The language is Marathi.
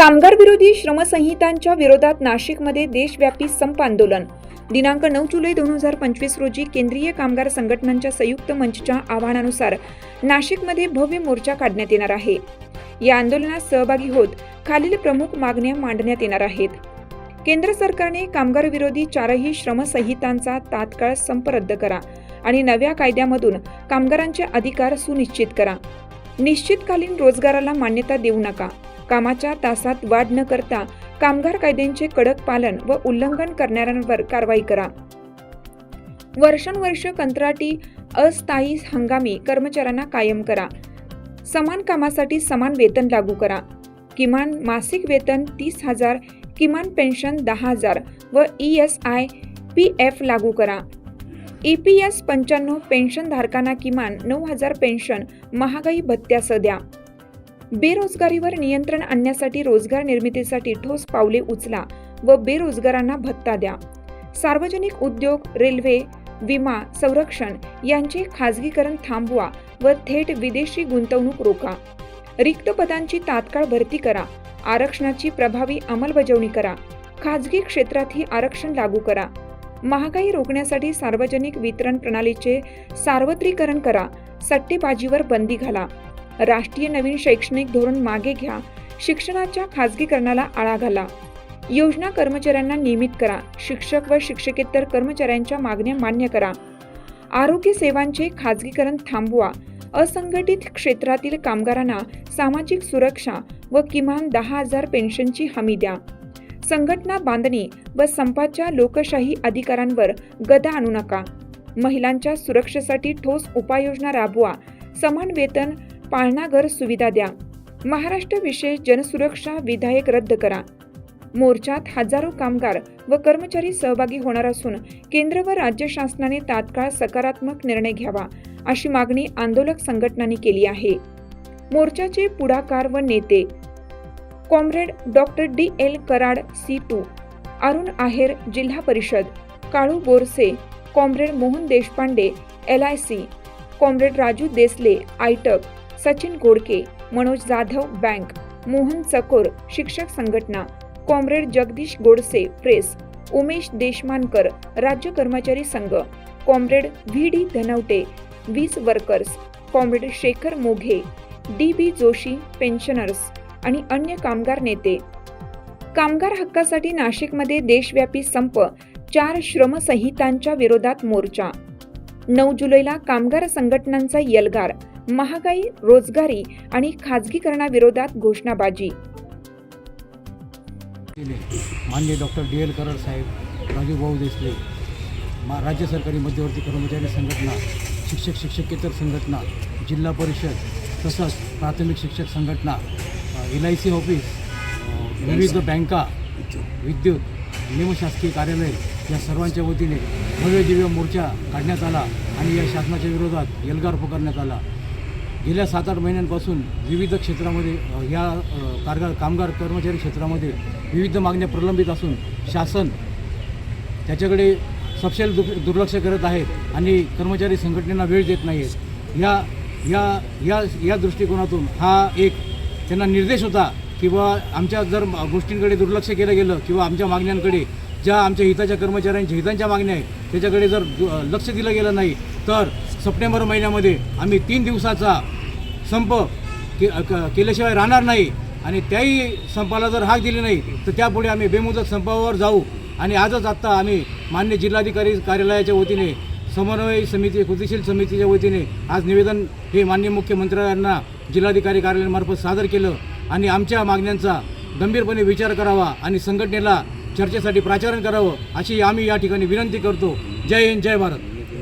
कामगार विरोधी श्रमसंहितांच्या विरोधात नाशिकमध्ये देशव्यापी संप आंदोलन. दिनांक नऊ जुलै दोन हजार पंचवीस रोजी केंद्रीय कामगार संघटनांच्या संयुक्त मंचच्या आवाहनानुसार नाशिकमध्ये भव्य मोर्चा काढण्यात येणार आहे. या आंदोलनात सहभागी होत खालील प्रमुख मागण्या मांडण्यात येणार आहेत. केंद्र सरकारने कामगार विरोधी चारही श्रमसंहितांचा तात्काळ संप रद्द करा आणि नव्या कायद्यामधून कामगारांचे अधिकार सुनिश्चित करा. निश्चितकालीन रोजगाराला मान्यता देऊ नका. कामाच्या तासात वाढ न करता कामगार कायद्यांचे कडक पालन व उल्लंघन करणाऱ्यांवर कारवाई करा. वर्षानुवर्ष कंत्राटी अस्थायी हंगामी कर्मचाऱ्यांना कायम करा. समान कामासाठी समान वेतन लागू करा. किमान मासिक वेतन तीस हजार किमान पेन्शन दहा हजार व E S I P F लागू करा. ई पी एस पंच्याण्णव पेन्शनधारकांना किमान नऊ हजार पेन्शन महागाई भत्त्यासह द्या. बेरोजगारीवर नियंत्रण आणण्यासाठी रोजगार निर्मितीसाठी ठोस पावले उचला व बेरोजगारांना भत्ता द्या. सार्वजनिक उद्योग रेल्वे विमा संरक्षण यांचे खाजगीकरण थांबवा व थेट विदेशी गुंतवणूक रोका रिक्त पदांची तात्काळ भरती करा. आरक्षणाची प्रभावी अंमलबजावणी करा. खाजगी क्षेत्रातही आरक्षण लागू करा. महागाई रोखण्यासाठी सार्वजनिक वितरण प्रणालीचे सार्वत्रिकरण करा. सट्टेबाजीवर बंदी घाला. राष्ट्रीय नवीन शैक्षणिक धोरण मागे घ्या. शिक्षणाच्या खाजगीकरणाला आळा घाला. योजना कर्मचाऱ्यांना नियमित करा. शिक्षक व शिक्षकेतर कर्मचाऱ्यांच्या मागण्या मान्य करा. आरोग्य सेवांचे खाजगीकरण थांबवा. असंघटित क्षेत्रातील कामगारांना सामाजिक सुरक्षा व किमान दहा हजार पेन्शनची हमी द्या. संघटना बांधणी व संपाच्या लोकशाही अधिकारांवर गदा आणू नका. महिलांच्या सुरक्षेसाठी ठोस उपाययोजना राबवा. समान वेतन पाळणाघर सुविधा द्या. महाराष्ट्र विशेष जनसुरक्षा विधायक रद्द करा. मोर्चात हजारो कामगार व कर्मचारी सहभागी होणार असून केंद्र व राज्य शासनाने तात्काळ सकारात्मक निर्णय घ्यावा अशी मागणी आंदोलक संघटनांनी केली आहे. मोर्चाचे पुढाकार व नेते comrade doctor D. L. Karad CITU. Arun Aher जिल्हा परिषद. Kalu Borse comrade Mohan Deshpande L. I. C. Comrade Raju Desale AITUC Sachin Godke Manoj Jadhav bank Mohan Chakor शिक्षक संघटना कॉम्रेड जगदीश गोडसे प्रेस उमेश देशमानकर राज्य कर्मचारी संघ कॉम्रेड व्ही डी धनवटे वीज workers comrade Shekhar Moghe D B Joshi pensioners आणि अन्य कामगार नेते. कामगार हक्कासाठी नाशिकमध्ये देशव्यापी संप चार श्रमसंहितांच्या विरोधात मोर्चा. नऊ जुलैला कामगार संघटनांचा यलगार महागाई रोजगारी आणि खाजगीकरणाविरोधात घोषणाबाजी. केले माननीय doctor D L Karad Saheb Raju Bhau Desale राज्य सरकारी मध्यवर्ती कर्मचारी संघटना शिक्षक शिक्षकेतर संघटना जिल्हा परिषद तसंच प्राथमिक शिक्षक संघटना एल आय सी ऑफिस विविध बँका विद्युत निमशासकीय कार्यालय या सर्वांच्या वतीने भव्य दिव्य मोर्चा काढण्यात आला आणि या शासनाच्या विरोधात एल्गार पुकारण्यात आला. गेल्या सात आठ महिन्यांपासून विविध क्षेत्रामध्ये या कारगार कामगार कर्मचारी क्षेत्रामध्ये विविध मागण्या प्रलंबित असून शासन त्याच्याकडे सपशेल दु दुर्लक्ष करत आहेत आणि कर्मचारी संघटनेला वेळ देत नाही आहेत या या या या दृष्टिकोनातून हा एक त्यांना निर्देश होता किंवा आमच्या जर गोष्टींकडे दुर्लक्ष केलं गेलं किंवा आमच्या मागण्यांकडे ज्या आमच्या हिताच्या कर्मचाऱ्यांच्या हितांच्या मागण्या आहेत त्याच्याकडे जर लक्ष दिलं गेलं नाही तर सप्टेंबर महिन्यामध्ये आम्ही तीन दिवसाचा संप के क- केल्याशिवाय राहणार नाही आणि त्याही संपाला जर हाक दिली नाही तर त्यापुढे आम्ही बेमुदत संपावर जाऊ आणि आजच आत्ता आम्ही मान्य जिल्हाधिकारी कार्यालयाच्या वतीने समन्वय समिती कृतीशील समितीच्या वतीने आज निवेदन हे मान्य मुख्यमंत्र्यांना जिल्हाधिकारी कार्यालयामार्फत सादर केलं आणि आमच्या मागण्यांचा गंभीरपणे विचार करावा आणि संघटनेला चर्चेसाठी प्राचारण करावं अशी आम्ही या ठिकाणी विनंती करतो. जय हिंद जय भारत.